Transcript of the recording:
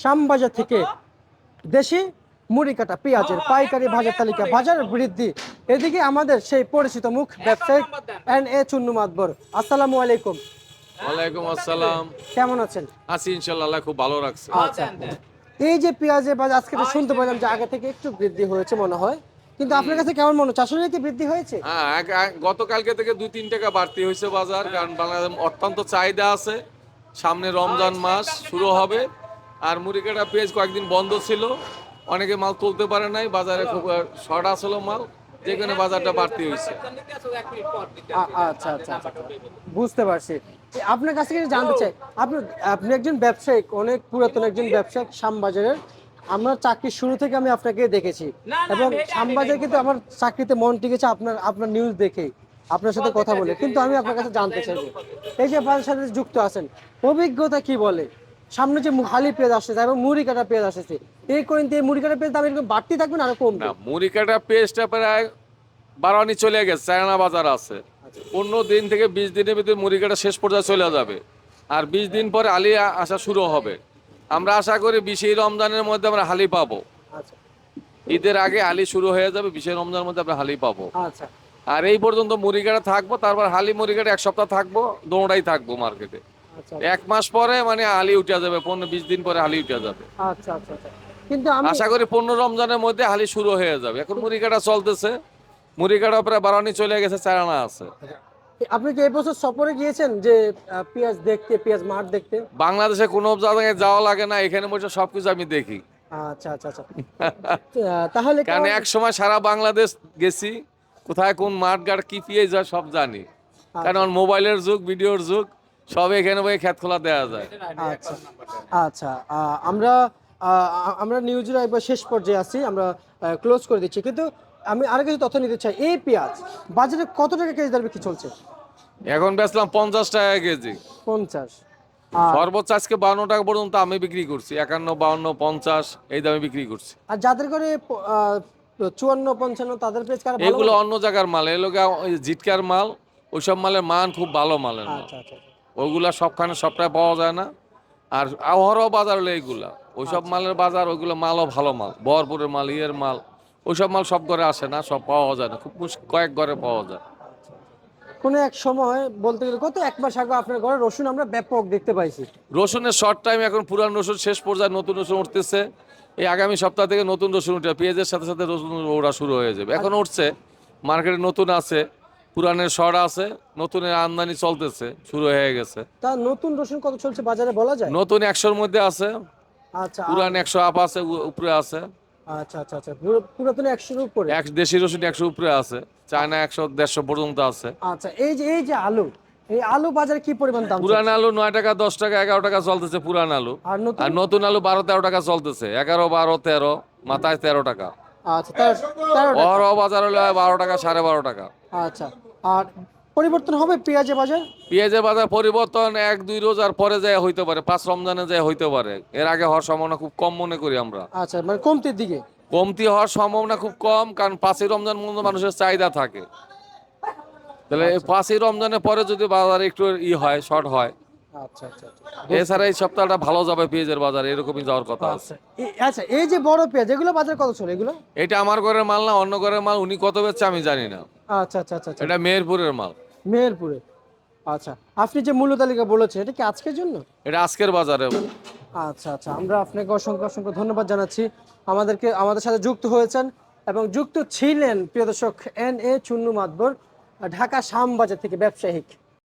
শ্যামবাজার থেকে দেশি মুড়ি কাটা পেঁয়াজের পাইকারি বাজার তালিকা বাজার বৃদ্ধি। এদিকে আমাদের সেই পরিচিত মুখ ব্যবসায়িক এন এ চুন্নু মাতবর। আসসালামু আলাইকুম। ওয়ালাইকুম আসসালাম। কেমন আছেন? আছি ইনশাল্লাহ খুব ভালো রাখছে। আচ্ছা। এই যে পেঁয়াজের বাজার আজকে তো শুনতে পেলাম যে আগে থেকে একটু বৃদ্ধি হয়েছে মনে হয়। কিন্তু আপনার কাছে কেমন মনে হচ্ছে? আসলে কি বৃদ্ধি হয়েছে? হ্যাঁ গতকালকে থেকে দুই তিন টাকা বাড়তি হয়েছে বাজার কারণ বাংলাদেশ অত্যন্ত চাহিদা আছে। সামনে রমজান মাস শুরু হবে। আর মুড়িকাটা পেঁয়াজ কয়েকদিন বন্ধ ছিল। অনেকে মাল তুলতে পারে নাই বাজারে খুব শর্ট আসলো মাল যেখানে বাজারটা বাড়তি হয়েছে। আচ্ছা আচ্ছা আচ্ছা। বুঝতে পারছি। আপনার কাছ থেকে জানতে চাই আপনি আপনি একজন ব্যবসায়িক অনেক পুরাতন একজন ব্যবসায়িক শ্যামবাজারের। আমার চাকরির শুরু থেকে আমি আপনাকে দেখেছি। এবং শ্যামবাজার কিন্তু আমার চাকরিতে মন টিকেছে আপনার আপনার নিউজ দেখে। আপনার সাথে কথা বলে। কিন্তু আমি আপনার কাছে জানতে চাই এই যে বাজার সাথে যুক্ত আছেন অভিজ্ঞতা কি বলে? সামনে যে হালি পেঁয়াজ আসতেছে এবং মুড়ি কাটা পেঁয়াজ আসতেছে এই করিন এই মুড়ি কাটা পেঁয়াজ দাম এরকম বাড়তি থাকবে না আরও কমবে না মুড়িকাটা পেঁয়াজটা প্রায় বারোয়ানি চলে গেছে চায়না বাজার আছে। পনেরো দিন থেকে বিশ দিনের ভিতরে মুড়িকাটা শেষ পর্যায়ে চলে যাবে। আর বিশ দিন পরে আলি আসা শুরু হবে। আমরা আশা করি বিশেই রমজানের মধ্যে আমরা হালি পাবো। আচ্ছা। ঈদের আগে হালি শুরু হয়ে যাবে বিশেষ রমজানের মধ্যে আমরা হালি পাবো। আচ্ছা। আর এই পর্যন্ত মুড়িকাটা থাকব তারপর হালি মুড়িকাটা এক সপ্তাহ থাকব দোনোটাই থাকব মার্কেটে আচ্ছা এক মাস পরে মানে হালি উঠে যাবে পনেরো বিশ দিন পরে হালি উঠে যাবে। আচ্ছা আচ্ছা আচ্ছা। কিন্তু আমি আশা করি পনেরো রমজানের মধ্যে হালি শুরু হয়ে যাবে। এখন মুড়িকাটা চলতেছে। মুড়িকাটা প্রায় বারানি চলে গেছে চারানা আছে। আপনি কি সফরে গিয়েছেন যে পেঁয়াজ দেখতে পেঁয়াজ মাঠ দেখতে? বাংলাদেশে কোনো জায়গায় যাওয়া লাগে না এখানে বসে সবকিছু আমি দেখি। আচ্ছা আচ্ছা আচ্ছা। তাহলে কারণ এক সময় সারা বাংলাদেশ গেছি কোথায় কোন মাঠ ঘাট কি পিয়ে যায় সব জানি। কারণ মোবাইলের যুগ ভিডিওর যুগ। সব এখানে বই খেত খোলা দেওয়া যায়। আচ্ছা আচ্ছা আমরা আমরা নিউজের একবার শেষ পর্যায়ে আছি আমরা ক্লোজ করে দিচ্ছি। কিন্তু আমি আরও কিছু তথ্য নিতে চাই। এই পেঁয়াজ বাজারে কত টাকা কেজি দর বিক্রি চলছে? এখন বেচলাম পঞ্চাশ টাকা কেজি। পঞ্চাশ সর্বোচ্চ আজকে বাউন্ন টাকা পর্যন্ত আমি বিক্রি করছি। একান্ন বাউন্ন পঞ্চাশ এই দামে বিক্রি করছি। আর যাদের করে চুয়ান্ন পঞ্চান্ন তাদের ভালো এগুলো অন্য জায়গার মাল। এগুলো জিটকার মাল ওইসব মালের মান খুব ভালো মালের মাল। আচ্ছা আচ্ছা। আচ্ছা। ওইগুলা সবখানে সবটাই পাওয়া যায় না। আর আবহাওয়া বাজার হলো এইগুলা। ওইসব মালের বাজার ওইগুলো মালও ভালো মাল। বহরপুরের মাল ইয়ের মাল ওইসব মাল সব ঘরে আসে না সব পাওয়া যায় না। খুব কয়েক ঘরে পাওয়া যায়। কোনো এক সময় বলতে গেলে কত এক মাস আগে আপনার ঘরে রসুন আমরা ব্যাপক দেখতে পাইছি। রসুনের শর্ট টাইম এখন পুরান রসুন শেষ পর্যায়ে নতুন রসুন উঠতেছে। এই আগামী সপ্তাহ থেকে নতুন রসুন উঠে পেঁয়াজের সাথে সাথে রসুন ওরা শুরু হয়ে যাবে। এখন উঠছে মার্কেটে নতুন আছে। পুরানের শর্ট আছে নতুনের আমদানি চলতেছে শুরু হয়ে গেছে। তা নতুন রসুন কত চলছে বাজারে বলা যায়? নতুন একশোর মধ্যে আছে আচ্ছা পুরান একশো আপ আছে উপরে আছে। আচ্ছা আচ্ছা আচ্ছা পুরাতন একশোর উপরে? এক দেশি রসুন একশো উপরে আছে চায়না একশো দেড়শো পর্যন্ত আছে। আচ্ছা এই যে এই যে আলু এই আলু বাজারে কি পরিমাণ দাম পুরান আলু নয় টাকা দশ টাকা এগারো টাকা চলতেছে পুরান আলু। আর নতুন আলু বারো তেরো টাকা চলতেছে এগারো বারো তেরো মাথায় তেরো টাকা। আচ্ছা তেরো বাজার হলে বারো টাকা সাড়ে বারো টাকা। আচ্ছা। আর পরিবর্তন হবে পেঁয়াজের বাজার? পেঁয়াজের বাজার পরিবর্তন এক দুই রোজ আর পরে যায় হইতে পারে পাঁচ রমজানে যায় হইতে পারে। এর আগে হওয়ার সম্ভাবনা খুব কম মনে করি আমরা। আচ্ছা মানে কমতির দিকে? কমতি হওয়ার সম্ভাবনা খুব কম কারণ পাঁচই রমজান পর্যন্ত মানুষের চাহিদা থাকে। তাহলে পাঁচই রমজানের পরে যদি বাজার একটু ই হয় শর্ট হয় এছাড়া এই সপ্তাহটা ভালো যাবে পেঁয়াজের বাজার এরকমই যাওয়ার কথা আছে। আচ্ছা এই- আচ্ছা যে বড় পেঁয়াজ এগুলো বাজার কত চলে এগুলো? এটা আমার ঘরের মাল না অন্য ঘরের মাল উনি কত বেচছে আমি জানি না। আচ্ছা আচ্ছা আচ্ছা আচ্ছা। এটা মেহেরপুরের মাল। মেহেরপুরে। আচ্ছা আপনি যে মূল্য তালিকা বলেছেন এটা কি আজকের জন্য? এটা আজকের বাজারে। আচ্ছা আচ্ছা আমরা আপনাকে অসংখ্য অসংখ্য ধন্যবাদ জানাচ্ছি। আমাদেরকে আমাদের সাথে যুক্ত হয়েছেন এবং যুক্ত ছিলেন প্রিয় দর্শক এন এ চুন্নু মাতবর ঢাকা শামবাজার থেকে ব্যবসায়িক।